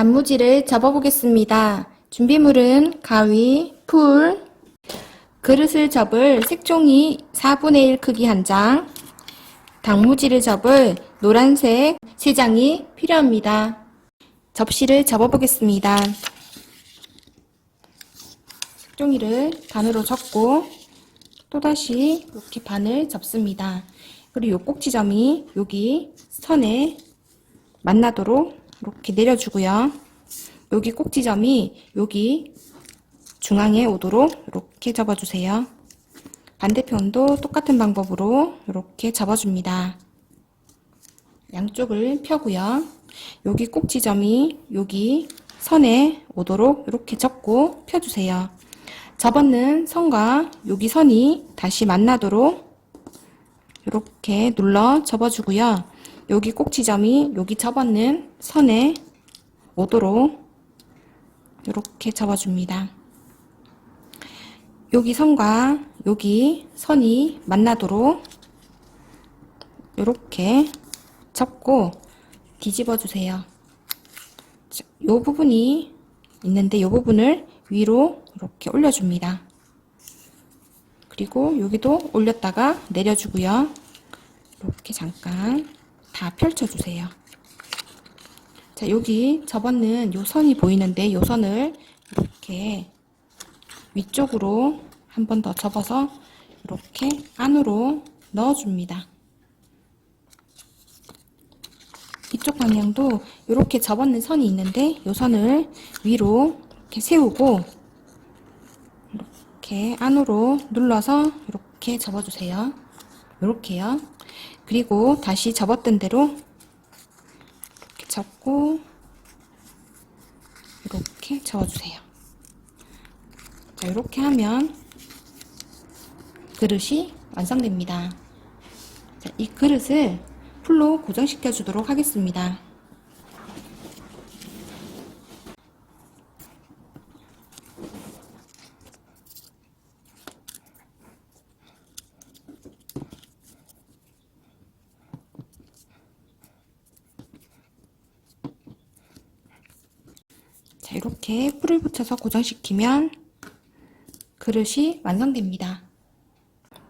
단무지를 접어보겠습니다. 준비물은 가위, 풀, 그릇을 접을 색종이 4분의 1 크기 한 장, 단무지를 접을 노란색 3장이 필요합니다. 접시를 접어보겠습니다. 색종이를 반으로 접고 또다시 이렇게 반을 접습니다. 그리고 요 꼭지점이 여기 선에 만나도록 이렇게 내려주고요. 여기 꼭지점이 여기 중앙에 오도록 이렇게 접어주세요. 반대편도 똑같은 방법으로 이렇게 접어줍니다. 양쪽을 펴고요. 여기 꼭지점이 여기 선에 오도록 이렇게 접고 펴주세요. 접었는 선과 여기 선이 다시 만나도록 이렇게 눌러 접어주고요. 여기 꼭지점이 여기 접었는 선에 오도록 이렇게 접어줍니다. 여기 선과 여기 선이 만나도록 이렇게 접고 뒤집어 주세요. 자, 요 부분이 있는데 요 부분을 위로 이렇게 올려줍니다. 그리고 여기도 올렸다가 내려주고요. 이렇게 잠깐 다 펼쳐주세요. 자, 여기 접었는 요 선이 보이는데 요 선을 이렇게 위쪽으로 한 번 더 접어서 이렇게 안으로 넣어줍니다. 이쪽 방향도 이렇게 접었는 선이 있는데 요 선을 위로 이렇게 세우고 이렇게 안으로 눌러서 이렇게 접어주세요. 이렇게요. 그리고 다시 접었던 대로 이렇게 접고 이렇게 접어주세요. 자, 이렇게 하면 그릇이 완성됩니다. 자, 이 그릇을 풀로 고정시켜 주도록 하겠습니다. 자, 이렇게 풀을 붙여서 고정시키면 그릇이 완성됩니다.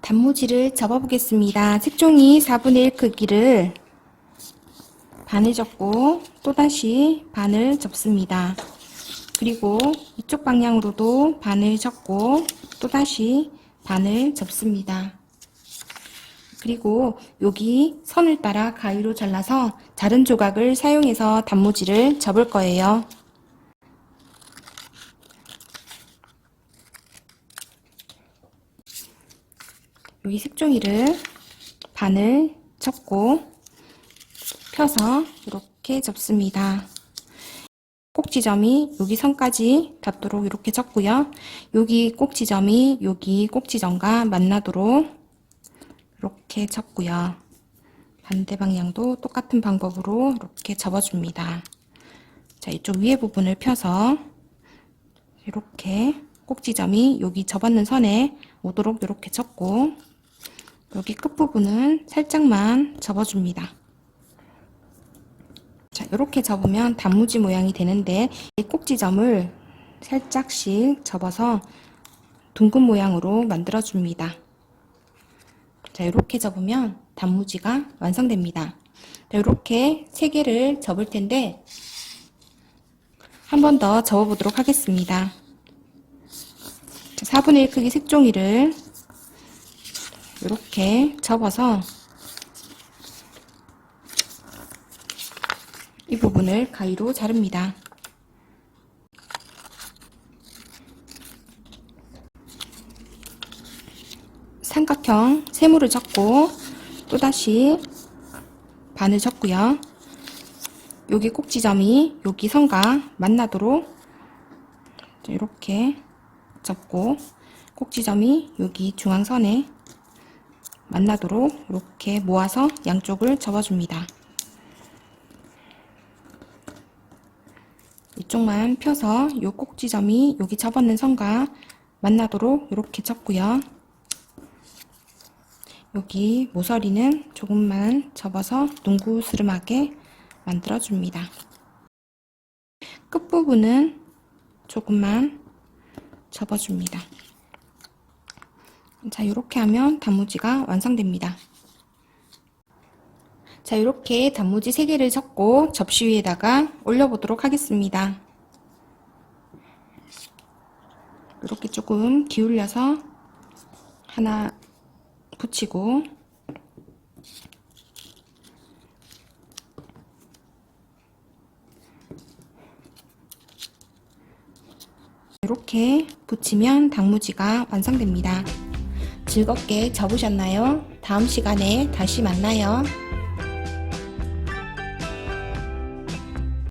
단무지를 접어보겠습니다. 색종이 4분의 1 크기를 반을 접고 또다시 반을 접습니다. 그리고 이쪽 방향으로도 반을 접고 또다시 반을 접습니다. 그리고 여기 선을 따라 가위로 잘라서 자른 조각을 사용해서 단무지를 접을 거예요. 여기 색종이를 반을 접고 펴서 이렇게 접습니다. 꼭지점이 여기 선까지 닿도록 이렇게 접고요. 여기 꼭지점이 여기 꼭지점과 만나도록 이렇게 접고요. 반대 방향도 똑같은 방법으로 이렇게 접어줍니다. 자, 이쪽 위에 부분을 펴서 이렇게 꼭지점이 여기 접었는 선에 오도록 이렇게 접고 여기 끝부분은 살짝만 접어줍니다. 자, 이렇게 접으면 단무지 모양이 되는데 이 꼭지점을 살짝씩 접어서 둥근 모양으로 만들어줍니다. 자, 이렇게 접으면 단무지가 완성됩니다. 자, 이렇게 세 개를 접을 텐데 한 번 더 접어보도록 하겠습니다. 4분의 1 크기 색종이를 이렇게 접어서 이 부분을 가위로 자릅니다. 삼각형 세모를 접고 또다시 반을 접고요. 여기 꼭지점이 여기 선과 만나도록 이렇게 접고 꼭지점이 여기 중앙선에 만나도록 이렇게 모아서 양쪽을 접어줍니다. 이쪽만 펴서 이 꼭지점이 여기 접었는 선과 만나도록 이렇게 접고요. 여기 모서리는 조금만 접어서 둥구스름하게 만들어줍니다. 끝부분은 조금만 접어줍니다. 자, 이렇게 하면 단무지가 완성됩니다. 자, 이렇게 단무지 3개를 섞고 접시 위에다가 올려보도록 하겠습니다. 이렇게 조금 기울여서 하나 붙이고 이렇게 붙이면 단무지가 완성됩니다. 즐겁게 접으셨나요? 다음 시간에 다시 만나요.